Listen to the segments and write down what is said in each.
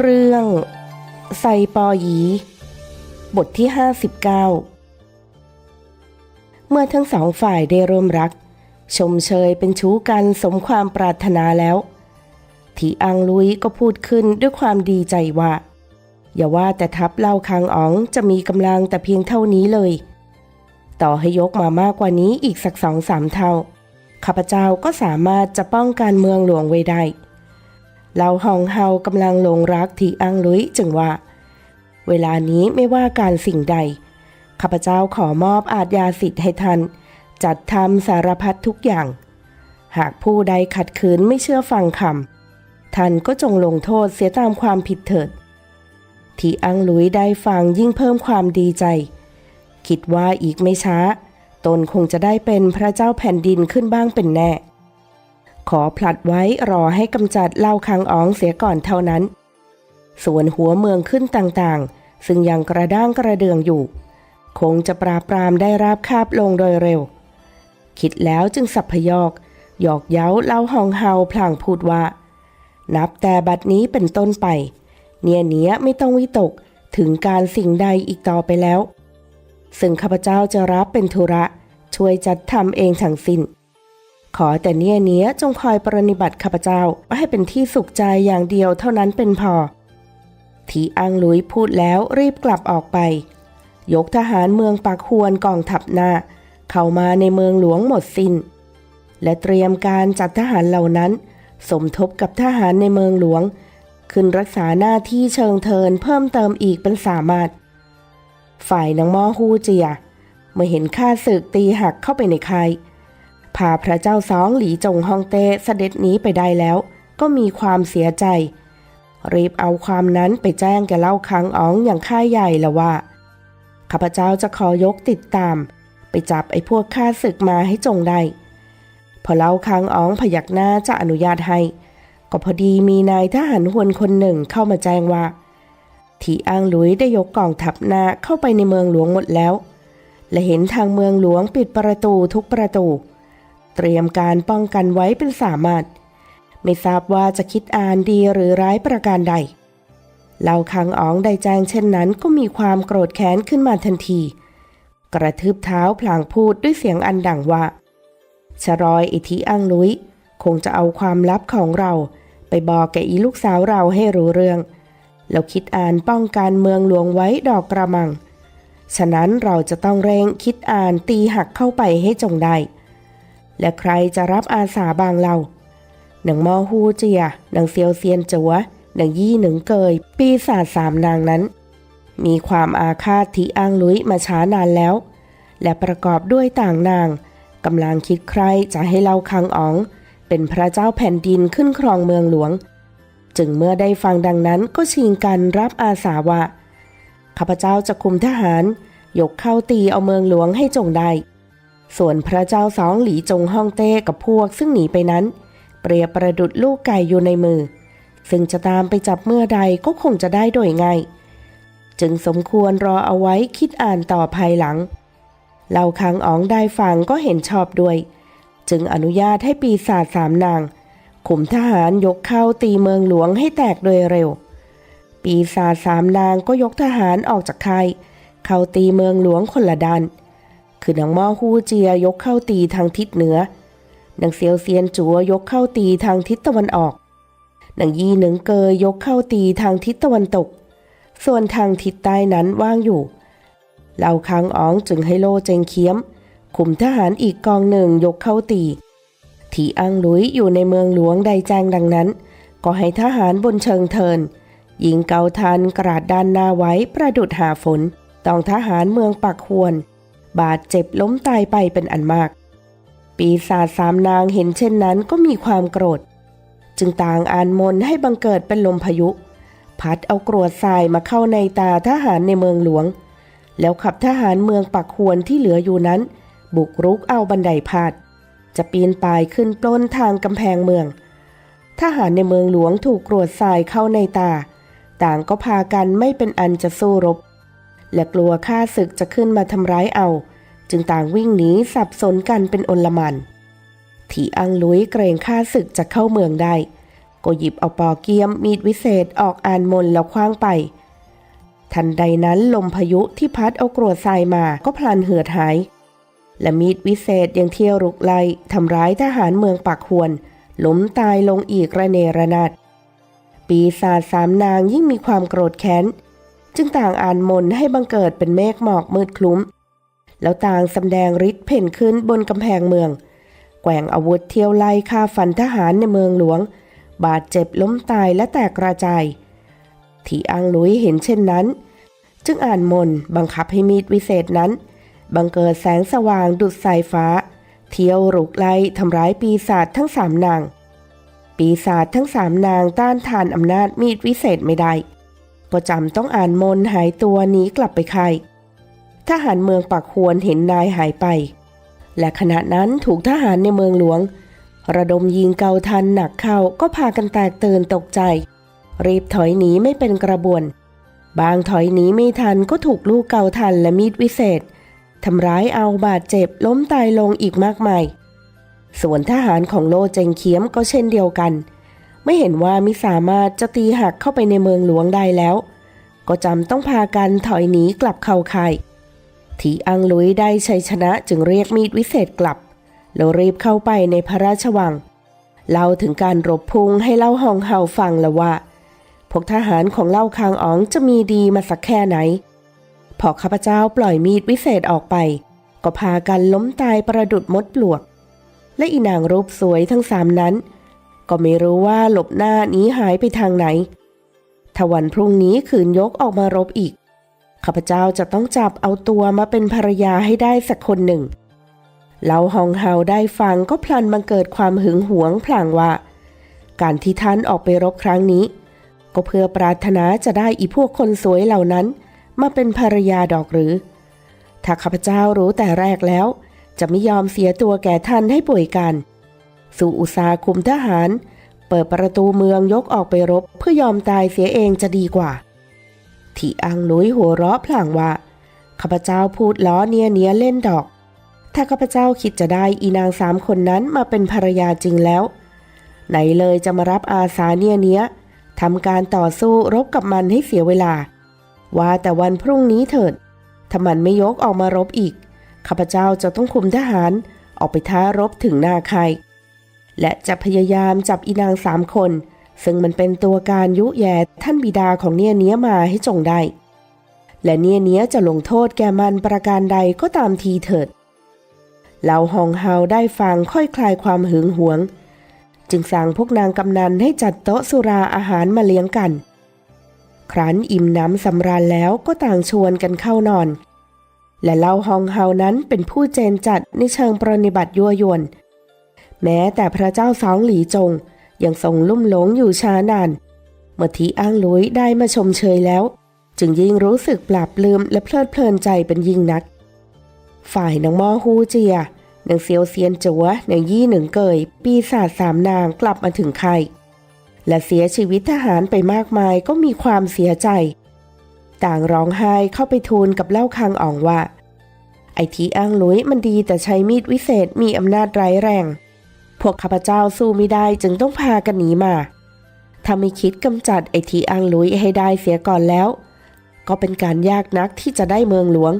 เรื่องไซปอยี บทที่ 59 เมื่อทั้งสองฝ่ายได้ร่วมรัก ชมเชยเป็นชู้กันสมความปรารถนาแล้วทีอังลุยก็พูดขึ้นด้วยความดีใจว่า อย่าว่าแต่ทัพเล่าคางอ๋องจะมีกำลังแต่เพียงเท่านี้เลย ต่อให้ยกมามากกว่านี้อีกสักสองสามเท่าข้าพเจ้าก็สามารถจะป้องกันเมืองหลวงไว้ได้ เราหองเฮากำลังหลงรักทีอังลุยจึงว่า เวลานี้ไม่ว่าการสิ่งใด ข้าพเจ้าขอมอบอาทยาสิทธิ์ให้ท่าน จัดทำสารพัดทุกอย่าง หากผู้ใดขัดขืนไม่เชื่อฟังคำท่านก็จงลงโทษเสียตามความผิดเถิด ทีอังลุยได้ฟังยิ่งเพิ่มความดีใจ คิดว่าอีกไม่ช้า ตนคงจะได้เป็นพระเจ้าแผ่นดินขึ้นบ้างเป็นแน่ ขอผลัดไว้รอให้กำจัดเล่าคังอ๋องเสียก่อนเท่านั้น ส่วนหัวเมืองขึ้นต่างๆ ซึ่งยังกระด้างกระเดืองอยู่ คงจะปราบปรามได้ราบคาบลงโดยเร็ว คิดแล้วจึงสับพยอกหยอกเย้าเล่าหองเฮาพลางพูดว่า นับแต่บัดนี้เป็นต้นไป เนียเนี้ยไม่ต้องวิตกถึงการสิ่งใดอีกต่อไปแล้ว ซึ่งข้าพเจ้าจะรับเป็นธุระช่วยจัดทำเองทั้งสิ้น ขอแต่เนี่ยเนี้ยจงคอยปรนิบัติข้าพเจ้าให้เป็นที่สุขใจอย่างเดียวเท่านั้นเป็นพอ ทีอังลุยพูดแล้วรีบกลับออกไป ยกทหารเมืองปากฮวนกองทัพหน้า เข้ามาในเมืองหลวงหมดสิน้น และเตรียมการจัดทหารเหล่านั้น สมทบกับทหารในเมืองหลวง ขึ้นรักษาหน้าที่เชิงเทินเพิ่มเติมอีกเป็นสามารถ ฝ่ายนางมอฮูเจียเมื่อเห็นข้าศึกตีหักเข้าไปในค่าย พาพระเจ้าสองหลีจงฮองเต้เสด็จหนีไปได้แล้ว ก็มีความเสียใจ รีบเอาความนั้นไปแจ้งแกเล่าคังอ๋องอย่างค่ายใหญ่ละว่าข้าพเจ้าจะขอยกติดตาม ไปจับไอ้พวกข้าศึกมาให้จงได้ พอเล่าคังอ๋องพยักหน้าจะอนุญาตให้ ก็พอดีมีนายทหารหวนคนหนึ่งเข้ามาแจ้งว่าที่อ้างหลุยได้ยกกองทัพหน้าเข้าไปในเมืองหลวงหมดแล้ว และเห็นทางเมืองหลวงปิดประตูทุกประตู เตรียมการป้องกันไว้เป็นสามารถไม่ทราบว่าจะคิดอ่านดีหรือร้ายประการใดเล่าคังอ๋องได้แจ้งเช่นนั้นก็มีความโกรธแค้นขึ้นมาทันที กระทืบเท้าพลางพูดด้วยเสียงอันดังว่าชรอยอิทิอังลุย คงจะเอาความลับของเรา ไปบอกแกอีลูกสาวเราให้รู้เรื่องแล้วคิดอ่านป้องกันเมืองหลวงไว้ดอกกระมัง ฉะนั้นเราจะต้องเร่งคิดอ่านตีหักเข้าไปให้จงได้ และใครจะรับอาสาบางเราหนังมอฮูเจียหนังเซียวเซียนจัวหนังยี่หนึ่งเกย ปีศาจสามนางนั้น มีความอาฆาตที่อ้างลุยมาช้านานแล้ว และประกอบด้วยต่างนางกำลังคิดใครจะให้เล่าคังอ๋อง เป็นพระเจ้าแผ่นดินขึ้นครองเมืองหลวง จึงเมื่อได้ฟังดังนั้นก็ชิงกันรับอาสาว่าข้าพเจ้าจะคุมทหาร ยกเข้าตีเอาเมืองหลวงให้จงได้ ส่วนพระเจ้าสองหลีจงฮ่องเต้กับพวกซึ่งหนีไปนั้น เปรียบประดุดลูกไก่อยู่ในมือ ซึ่งจะตามไปจับเมื่อใดก็คงจะได้โดยง่าย จึงสมควรรอเอาไว้คิดอ่านต่อภายหลังเล่าคังอ๋องได้ฟังก็เห็นชอบด้วย จึงอนุญาตให้ปีศาจสามนาง ขุมทหารยกเข้าตีเมืองหลวงให้แตกโดยเร็ว ปีศาจสามนางก็ยกทหารออกจากค่ายเข้าตีเมืองหลวงคนละด้าน คือหนางม่อฮูเจียยกเข้าตีทางทิศเหนือนางเซียวเซียนจัวยกเข้าตีทางทิศตะวันออกนางยี่หนึ่งเกยยกเข้าตีทางทิศตะวันตก ส่วนทางทิศใต้นั้นว่างอยู่เหล่าคังอ๋องจึงให้โลเจงเคียม ขุมทหารอีกกองหนึ่งยกเข้าตีที่อังลุยอยู่ในเมืองหลวงใดแจ้งดังนั้น ก็ให้ทหารบนเชิงเทินยิงเกาทันกราดด้านหน้าไว้ประดุดหาฝนต้องทหารเมืองปักฮวน บาดเจ็บล้มตายไปเป็นอันมาก ปีศาจสามนางเห็นเช่นนั้นก็มีความโกรธ จึงต่างอ่านมนให้บังเกิดเป็นลมพายุ พัดเอากรวดทรายมาเข้าในตาทหารในเมืองหลวง แล้วขับทหารเมืองปักฮวนที่เหลืออยู่นั้น บุกรุกเอาบันไดพาด จะปีนป่ายขึ้นปล้นทางกำแพงเมือง ทหารในเมืองหลวงถูกกรวดทรายเข้าในตา ต่างก็พากันไม่เป็นอันจะสู้รบ และกลัวข้าศึกจะขึ้นมาทำร้ายเอา จึงต่างวิ่งหนีสับสนกันเป็นอนลมันที่อังลุยเกรงข้าศึกจะเข้าเมืองได้ ก็หยิบเอาปอเกียมมีดวิเศษออกอ่านมนแล้วคว้างไป ทันใดนั้นลมพายุที่พัดเอากรวดทรายมาก็พลันเหือดหาย และมีดวิเศษยังเที่ยวรุกไล่ทำร้ายทหารเมืองปากหวนล้มตายลงอีกระเนระนาดปีศาจสามนางยิ่งมีความโกรธแค้น จึงต่างอ่านมนให้บังเกิดเป็นเมฆหมอกมืดคลุ้ม แล้วต่างสำแดงฤทธิ์เพ่นขึ้นบนกำแพงเมือง แกว่งอาวุธเที่ยวไล่ฆ่าฟันทหารในเมืองหลวง บาดเจ็บล้มตายและแตกกระจายที่อังลุยเห็นเช่นนั้น จึงอ่านมนบังคับให้มีดวิเศษนั้น บังเกิดแสงสว่างดุดสายฟ้า เที่ยวรุกไล่ทำร้ายปีศาจทั้งสามนางปีศาจทั้งสามนางต้านทานอำนาจมีดวิเศษไม่ได้ ก็จำต้องอ่านมนหายตัวหนีกลับไปค่ายทหารเมืองปากควรเห็นนายหายไป และขณะนั้นถูกทหารในเมืองหลวง ระดมยิงเกาทันหนักเข้าก็พากันแตกตื่นตกใจ รีบถอยหนีไม่เป็นกระบวน บางถอยหนีไม่ทันก็ถูกลูกเกาทันและมีดวิเศษทำร้ายเอาบาดเจ็บล้มตายลงอีกมากมาย ส่วนทหารของโลเจงเคียมก็เช่นเดียวกัน ไม่เห็นว่ามิสามารถจะตีหักเข้าไปในเมืองหลวงได้แล้ว ก็จำต้องพากันถอยหนีกลับเข้าค่ายทีอังลุยได้ชัยชนะจึงเรียกมีดวิเศษกลับ แล้วรีบเข้าไปในพระราชวัง เล่าถึงการรบพุงให้เล่าหองเห่าฟังแล้วว่า พวกทหารของเล่าคางอ๋องจะมีดีมาสักแค่ไหน พอข้าพเจ้าปล่อยมีดวิเศษออกไป ก็พากันล้มตายประดุดมดปลวก และอีนางรูปสวยทั้งสามนั้น ก็ไม่รู้ว่าหลบหน้าหนี้หายไปทางไหนถ้าวันพรุ่งนี้ขืนยกออกมารบอีก ข้าพเจ้าจะต้องจับเอาตัวมาเป็นภรรยาให้ได้สักคนหนึ่งเล่าฮองเฮาได้ฟังก็พลันบังเกิดความหึงหวงพลางว่า การที่ท่านออกไปรบครั้งนี้ ก็เพื่อปรารถนาจะได้อีพวกคนสวยเหล่านั้น มาเป็นภรรยาดอกหรือ ถ้าข้าพเจ้ารู้แต่แรกแล้ว จะไม่ยอมเสียตัวแก่ท่านให้ป่วยกัน สู่อุตสาคุมทหาร เปิดประตูเมืองยกออกไปรบเพื่อยอมตายเสียเองจะดีกว่าที่อังนุ้ยหัวเราะพลางว่าข้าพเจ้าพูดล้อเนียเนียเล่นดอก ถ้าข้าพเจ้าคิดจะได้อีนางสามคนนั้นมาเป็นภรรยาจริงแล้ว ไหนเลยจะมารับอาสาเนียเนียทำการต่อสู้รบกับมันให้เสียเวลา ว่าแต่วันพรุ่งนี้เถิดถ้ามันไม่ยกออกมารบอีกข้าพเจ้าจะต้องคุมทหารออกไปท้ารบถึงนาคาย และจะพยายามจับอีนางสามคน ซึ่งมันเป็นตัวการยุแย่ท่านบิดาของเนี่ยเนี้ยมาให้จงได้ และเนี่ยเนี้ยจะลงโทษแกมันประการใดก็ตามทีเถิดเหล่าฮองเฮาได้ฟังค่อยคลายความหึงหวง จึงสั่งพวกนางกำนันให้จัดโต๊ะสุราอาหารมาเลี้ยงกัน ครั้นอิ่มน้ำสำราญแล้วก็ต่างชวนกันเข้านอน และเล่าฮองเฮานั้นเป็นผู้เจนจัดในเชิงปรนิบัติยั่วยวน แม้แต่พระเจ้าสองหลีจง ยังทรงลุ่มหลงอยู่ช้านานเมื่อทีอ้างลุยได้มาชมเชยแล้ว จึงยิ่งรู้สึกปราบลืมและเพลิดเพลินใจเป็นยิ่งนัก ฝ่ายนางมอฮูเจียนางเซียวเซียนจัวนางยี่หนึ่งเกย ปีศาจสามนางกลับมาถึงไข่และเสียชีวิตทหารไปมากมายก็มีความเสียใจ ต่างร้องไห้เข้าไปทูลกับเล่าคังอ่องว่า ไอทีอ้างลุยมันดีแต่ใช้มีดวิเศษมีอำนาจร้ายแรง พวกข้าพเจ้าสู้ไม่ได้จึงต้องพากันหนีมาถ้าไม่คิดกำจัดไอทีอังลุยให้ได้เสียก่อนแล้ว ก็เป็นการยากนักที่จะได้เมืองหลวง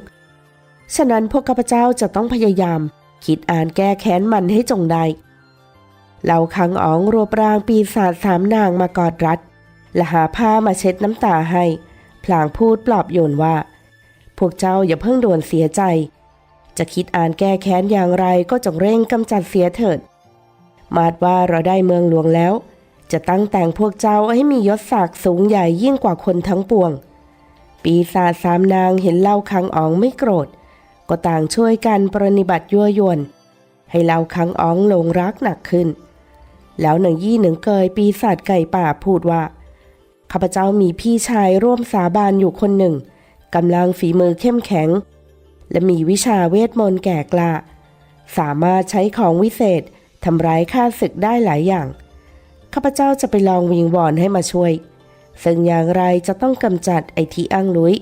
ฉะนั้นพวกข้าพเจ้าจะต้องพยายาม คิดอ่านแก้แค้นมันให้จงได้เหล่าคังอ๋องรวบรางปีศาจสามนางมากอดรัดและหาผ้ามาเช็ดน้ำตาให้ พลางพูดปลอบโยนว่า พวกเจ้าอย่าเพิ่งด่วนเสียใจ จะคิดอ่านแก้แค้นอย่างไรก็จงเร่งกำจัดเสียเถิด มาดว่าเราได้เมืองหลวงแล้ว จะตั้งแต่งพวกเจ้าให้มียศศักดิ์สูงใหญ่ยิ่งกว่าคนทั้งปวง ปีศาจสามนางเห็นเล่าคังอ๋องไม่โกรธ ก็ต่างช่วยกันปรนิบัติยั่วยวน ให้เล่าคังอ๋องหลงรักหนักขึ้น แล้วหนึ่งยี่หนึ่งเกยปีศาจไก่ป่าพูดว่าข้าพเจ้ามีพี่ชายร่วมสาบานอยู่คนหนึ่งกำลังฝีมือเข้มแข็ง และมีวิชาเวทมนต์แก่กล้าสามารถใช้ของวิเศษ ทำร้ายข้าศึกได้หลายอย่าง ข้าพเจ้าจะไปลองวิงวอนให้มาช่วย ซึ่งอย่างไรจะต้องกำจัดไอทีอังลุย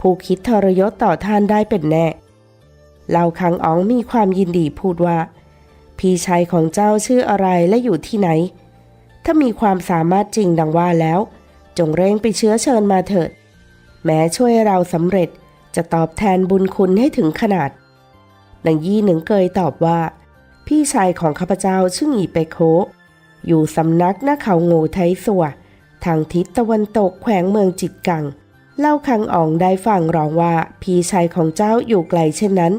ผู้คิดทรยศต่อท่านได้เป็นแน่เล่าคังอ๋องมีความยินดีพูดว่า พี่ชายของเจ้าชื่ออะไรและอยู่ที่ไหน ถ้ามีความสามารถจริงดังว่าแล้ว จงเร่งไปเชื้อเชิญมาเถิด แม้ช่วยเราสำเร็จจะตอบแทนบุญคุณให้ถึงขนาดนางยี่หนึ่งเกยตอบว่า พี่ชายของข้าพเจ้าชื่ออีเปโคอยู่สำนักหน้าเขางูไทสัวทางทิศตะวันตกแขวงเมืองจิตกัง เล่าคังอ่องได้ฟังร้องว่าพี่ชายของเจ้าอยู่ไกลเช่นนั้น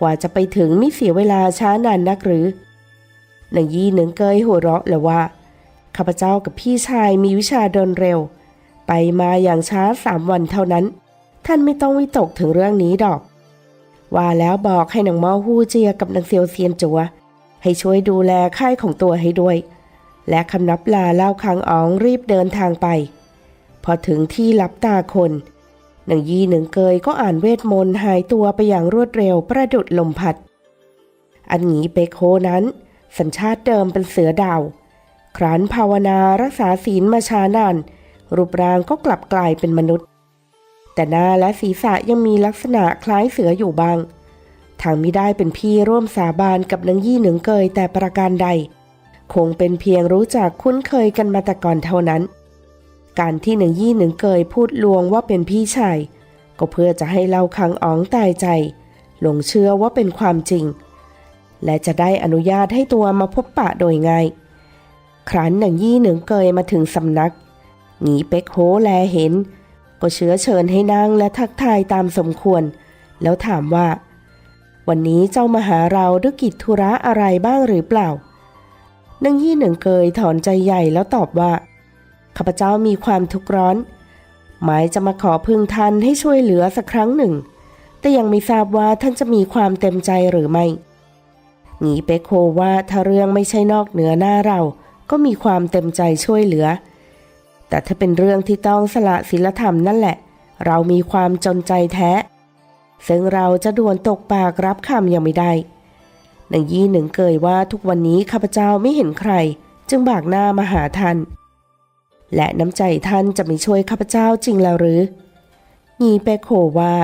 กว่าจะไปถึงไม่เสียเวลาช้านานนักหรือนางยี่หนึ่งเกยหัวเราะแล้วว่าข้าพเจ้ากับพี่ชายมีวิชาเดินเร็ว ไปมาอย่างช้าสามวันเท่านั้น ท่านไม่ต้องวิตกถึงเรื่องนี้ดอก ว่าแล้วบอกให้นางเมาฮู้เจียกับนางเซียวเซียนจัว ให้ช่วยดูแลค่ายของตัวให้ด้วย และคำนับลาเล่าคังอ๋องรีบเดินทางไป พอถึงที่ลับตาคนนางยี่หนึ่งเกยก็อ่านเวทมนต์หายตัวไปอย่างรวดเร็วประดุดลมพัด อันหงีเปโคนั้น สัญชาติเดิมเป็นเสือดาว ครั้นภาวนารักษาศีลมาช้านาน รูปร่างก็กลับกลายเป็นมนุษย์ แต่หน้าและศีรษะยังมีลักษณะคล้ายเสืออยู่บ้าง ทางมิได้เป็นพี่ร่วมสาบานกับนางยี่หนึ่งเกยแต่ประการใด คงเป็นเพียงรู้จักคุ้นเคยกันมาแต่ก่อนเท่านั้น การที่หนึ่งยี่หนึ่งเกยพูดลวงว่าเป็นพี่ชาย ก็เพื่อจะให้เล่าคังอ๋องตายใจ หลงเชื่อว่าเป็นความจริง และจะได้อนุญาตให้ตัวมาพบปะโดยง่าย ครั้นหนังยี่หนึ่งเกยมาถึงสำนักหนีเป็กโฮแลเห็น ก็เชื้อเชิญให้นั่งและทักทายตามสมควร แล้วถามว่า วันนี้เจ้ามาหาเราด้วยกิจธุระอะไรบ้างหรือเปล่านางยี่หนึ่งเกยถอนใจใหญ่แล้วตอบว่าข้าพเจ้ามีความทุกข์ร้อน หมายจะมาขอพึ่งท่านให้ช่วยเหลือสักครั้งหนึ่ง แต่ยังไม่ทราบว่าท่านจะมีความเต็มใจหรือไม่หนีเปโคว่าถ้าเรื่องไม่ใช่นอกเหนือหน้าเราก็มีความเต็มใจช่วยเหลือ แต่ถ้าเป็นเรื่องที่ต้องสละศีลธรรมนั่นแหละ เรามีความจนใจแท้ ซึ่งเราจะด่วนตกปากรับคำยังไม่ได้หนางยี่หนึ่งเกยว่าทุกวันนี้ข้าพเจ้าไม่เห็นใคร จึงบากหน้ามาหาท่าน และน้ำใจท่านจะไม่ช่วยข้าพเจ้าจริงแล้วหรืองีเปโคว่า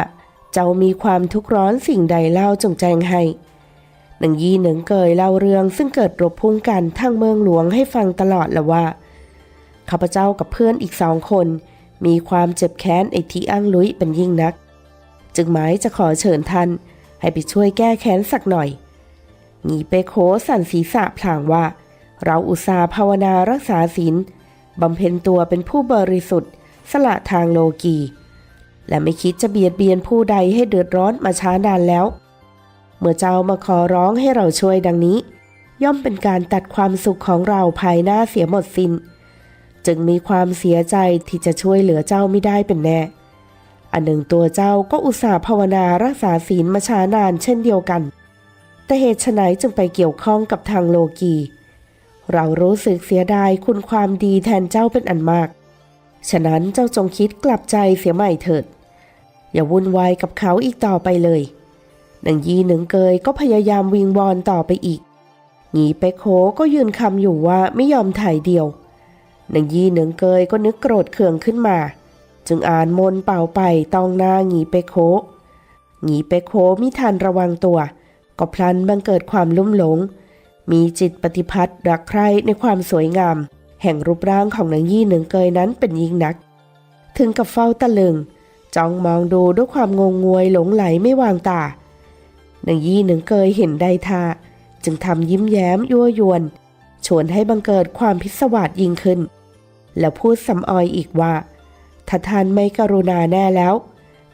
เจ้ามีความทุกข์ร้อนสิ่งใดเล่าจงแจ้งให้หนางยี่หนึ่งเกยเล่าเรื่องซึ่งเกิดรบพุ่งกันทางเมืองหลวงให้ฟังตลอดละว่า ข้าพเจ้ากับเพื่อนอีกสองคน มีความเจ็บแค้นไอ้ที่อ้างลุยเป็นยิ่งนัก จึงหมายจะขอเชิญท่าน ให้ไปช่วยแก้แค้นสักหน่อยหนีเปโคสั่นศีรษะพลางว่า เราอุตส่าห์ภาวนารักษาศีลบำเพ็ญตัวเป็นผู้บริสุทธิ์ สละทางโลกี และไม่คิดจะเบียดเบียนผู้ใดให้เดือดร้อนมาช้านานแล้ว เมื่อเจ้ามาขอร้องให้เราช่วยดังนี้ ย่อมเป็นการตัดความสุขของเราภายหน้าเสียหมดสิน้น จึงมีความเสียใจที่จะช่วยเหลือเจ้าไม่ได้เป็นแน่ อันหนึ่งตัวเจ้าก็อุตส่าห์ภาวนารักษาศีลมาช้านานเช่นเดียวกัน แต่เหตุไฉนจึงไปเกี่ยวข้องกับทางโลกี เรารู้สึกเสียดายคุณความดีแทนเจ้าเป็นอันมาก ฉะนั้นเจ้าจงคิดกลับใจเสียใหม่เถิด อย่าวุ่นวายกับเขาอีกต่อไปเลยหนังยีหนึ่งเกยก็พยายามวิงวอนต่อไปอีกหนีเปโคก็ยืนคำอยู่ว่าไม่ยอมถ่ายเดียว หนังยี่หนึ่งเกยก็นึกโกรธเคืองขึ้นมา จึงอ่านมนเป่าไปตองหน้าหงีเปโคหงีเปโคมิทันระวังตัว ก็พลันบังเกิดความลุ่มหลง มีจิตปฏิพัทธ์รักใคร่ในความสวยงาม แห่งรูปร่างของนางยี่หนึ่งเกยนั้นเป็นยิ่งนัก ถึงกับเฝ้าตะลึงจ้องมองดูด้วยความงงงวยหลงไหลไม่วางตานางยี่หนึ่งเกยเห็นได้ท่าจึงทำยิ้มแย้มยั่วยวน ชวนให้บังเกิดความพิศวาสยิ่งขึ้น แล้วพูดสำออยอีกว่าถ้าท่านไม่กรุณาแน่แล้ว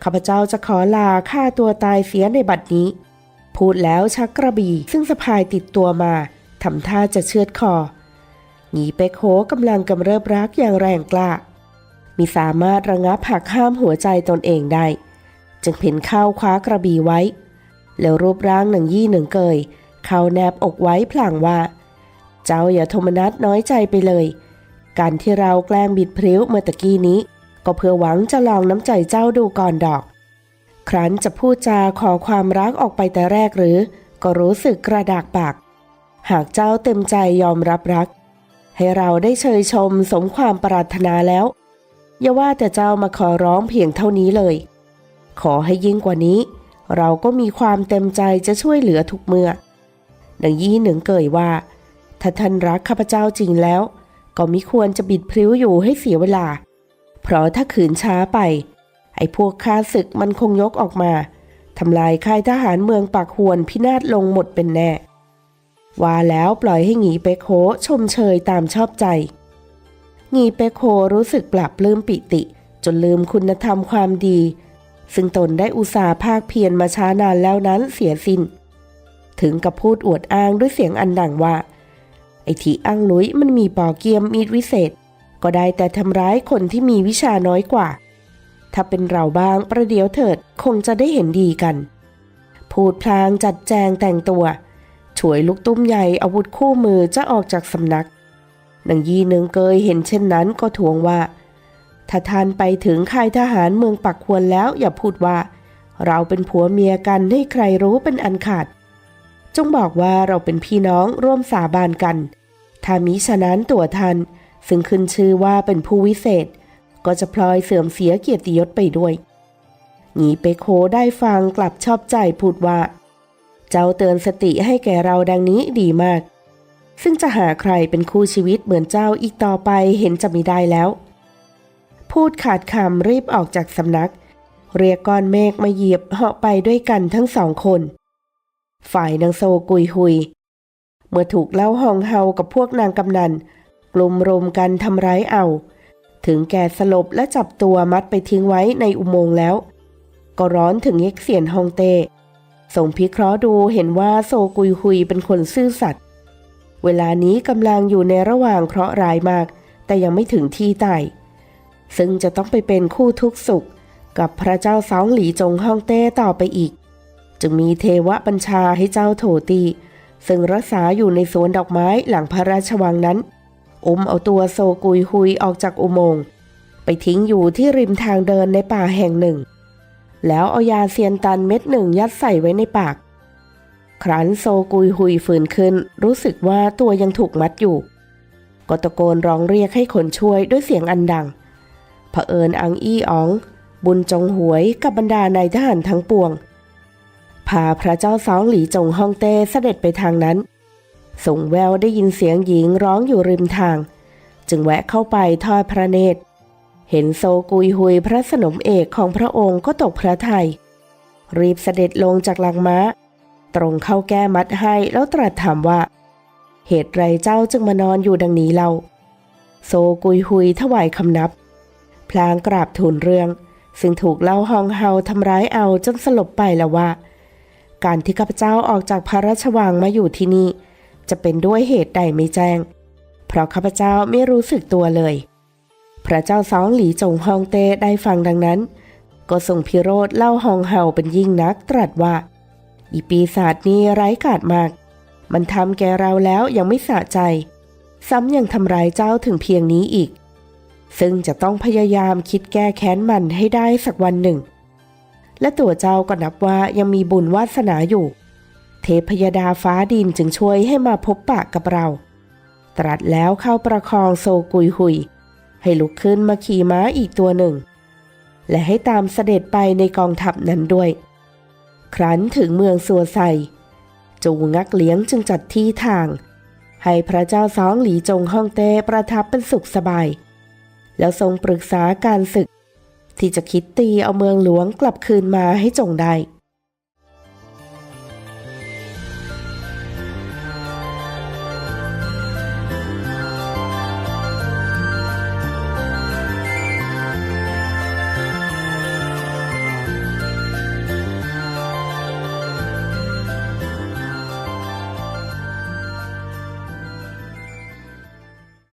ข้าพเจ้าจะขอลาฆ่าตัวตายเสียในบัดนี้ พูดแล้วชักกระบี่ซึ่งสะพายติดตัวมาทำท่าจะเชือดคอหนีเปโคกำลังกำเริบรักอย่างแรงกล้ามีสามารถระงับหักห้ามหัวใจตนเองได้ จึงเพ่นเข้าคว้ากระบี่ไว้ แล้วรูปร่างหนึ่งยี่หนึ่งเกย เขาแนบอกไว้พลางว่า เจ้าอย่าโทมนัสน้อยใจไปเลย การที่เราแกล้งบิดพริ้วเมื่อตะกี้นี้ ก็เพื่อหวังจะลองน้ำใจเจ้าดูก่อนดอก ครั้นจะพูดจาขอความรักออกไปแต่แรกหรือ ก็รู้สึกกระดากปาก หากเจ้าเต็มใจยอมรับรัก ให้เราได้เชยชมสมความปรารถนาแล้ว อย่าว่าแต่เจ้ามาขอร้องเพียงเท่านี้เลย ขอให้ยิ่งกว่านี้ เราก็มีความเต็มใจจะช่วยเหลือทุกเมื่อดังยี่หนึ่งเกยว่าถ้าท่านรักข้าพเจ้าจริงแล้ว ก็มิควรจะบิดพลิ้วอยู่ให้เสียเวลา เพราะถ้าขืนช้าไป ไอ้พวกข้าศึกมันคงยกออกมาทำลายค่ายทหารเมืองปากหวนพินาศลงหมดเป็นแน่ ว่าแล้วปล่อยให้หงีเปโคชมเชยตามชอบใจหงีเปโครู้สึกปรับปลื้มปิติ จนลืมคุณธรรมความดี ซึ่งตนได้อุตส่าห์ภาคเพียรมาช้านานแล้วนั้นเสียสิน้น ถึงกับพูดอวดอ้างด้วยเสียงอันดังว่า ไอ้ที่อ้างลุยมันมีปอเกียมมีดวิเศษ ก็ได้แต่ทำร้ายคนที่มีวิชาน้อยกว่า ถ้าเป็นเราบ้างประเดี๋ยวเถิดคงจะได้เห็นดีกัน พูดพลางจัดแจงแต่งตัวฉวยลูกตุ้มใหญ่อาวุธคู่มือจะออกจากสำนักนางยีเนืองเกยเห็นเช่นนั้นก็ทวงว่า ถ้าทานไปถึงค่ายทหารเมืองปักควรแล้วอย่าพูดว่า เราเป็นผัวเมียกันให้ใครรู้เป็นอันขาด จงบอกว่าเราเป็นพี่น้องร่วมสาบานกัน ถ้ามิฉะนั้นตัวท่านซึ่งขึ้นชื่อว่าเป็นผู้วิเศษ ก็จะพลอยเสื่อมเสียเกียรติยศไปด้วยหงีเปโคได้ฟังกลับชอบใจพูดว่า เจ้าเตือนสติให้แก่เราดังนี้ดีมาก ซึ่งจะหาใครเป็นคู่ชีวิตเหมือนเจ้าอีกต่อไปเห็นจะไม่ได้แล้ว พูดขาดคำรีบออกจากสำนัก เรียกก้อนเมฆมาเหยียบเหาะไปด้วยกันทั้งสองคน ฝ่ายนางโซกุยหุย เมื่อถูกเล่าหองเฮากับพวกนางกำนัน กลุ่มรวมกันทำร้ายเอา ถึงแก่สลบและจับตัวมัดไปทิ้งไว้ในอุโมงค์แล้ว ก็ร้อนถึงเย็กเสียนฮองเต้ส่งพิเคราะห์ดูเห็นว่าโซกุยหุยเป็นคนซื่อสัตย์เวลานี้กำลังอยู่ในระหว่างเคราะห์ร้ายมาก แต่ยังไม่ถึงที่ตายซึ่งจะต้องไปเป็นคู่ทุกข์สุข กับพระเจ้าสองหลีจงฮ่องเต้ต่อไปอีก จึงมีเทวบัญชาให้เจ้าโถตีซึ่งรักษาอยู่ในสวนดอกไม้หลังพระราชวังนั้นอมเอาตัวโซกุยหุยออกจากอุโมงค์ไปทิ้งอยู่ที่ริมทางเดินในป่าแห่งหนึ่ง แล้วเอายาเซียนตันเม็ดหนึ่งยัดใส่ไว้ในปาก ครั้นโซกุยหุยฝืนขึ้น รู้สึกว่าตัวยังถูกมัดอยู่ก็ตะโกนร้องเรียกให้คนช่วยด้วยเสียงอันดัง เผอิญอังอี้อ๋อง บุญจงหวยกับบรรดานายทหารทั้งปวง พาพระเจ้าสองหลีจงฮ่องเต้เสด็จไปทางนั้นส่งแววได้ยินเสียงหญิงร้องอยู่ริมทาง จึงแวะเข้าไปทอดพระเนตร เห็นโซกุยหุยพระสนมเอกของพระองค์ก็ตกพระทยัยรีบเสด็จลงจากหลังม้า ตรงเข้าแก้มัดให้แล้วตรัสถามว่า เหตุไรเจ้าจึงมานอนอยู่ดังนี้เล่า โซกุยหุยถวายคำนับ พลางกราบทูลเรื่อง ซึ่งถูกเล่าฮองเฮาทำร้ายเอาจนสลบไปแล้วว่า การที่ข้าพเจ้าออกจากพระราชวังมาอยู่ที่นี่ จะเป็นด้วยเหตุใดไม่แจ้ง เพราะข้าพเจ้าไม่รู้สึกตัวเลย พระเจ้าสองหลีจงฮองเต้ได้ฟังดังนั้น ก็ทรงพิโรธเล่าฮองเฮาเป็นยิ่งนักตรัสว่า อีปีศาจนี้ไร้กาจมาก มันทำแกเราแล้วยังไม่สะใจ ซ้ำยังทำร้ายเจ้าถึงเพียงนี้อีก ซึ่งจะต้องพยายามคิดแก้แค้นมันให้ได้สักวันหนึ่ง และตัวเจ้าก็นับว่ายังมีบุญวาสนาอยู่ เทพยดาฟ้าดินจึงช่วยให้มาพบปะกับเรา ตรัสแล้วเข้าประคองโซกุยหุย ให้ลุกขึ้นมาขี่ม้าอีกตัวหนึ่ง และให้ตามเสด็จไปในกองทัพนั้นด้วย ครั้นถึงเมืองสัวไซจูงักเลี้ยงจึงจัดที่ทาง ให้พระเจ้าสองหลีจงฮ่องเต้ประทับเป็นสุขสบาย แล้วทรงปรึกษาการศึก ที่จะคิดตีเอาเมืองหลวงกลับคืนมาให้จงได้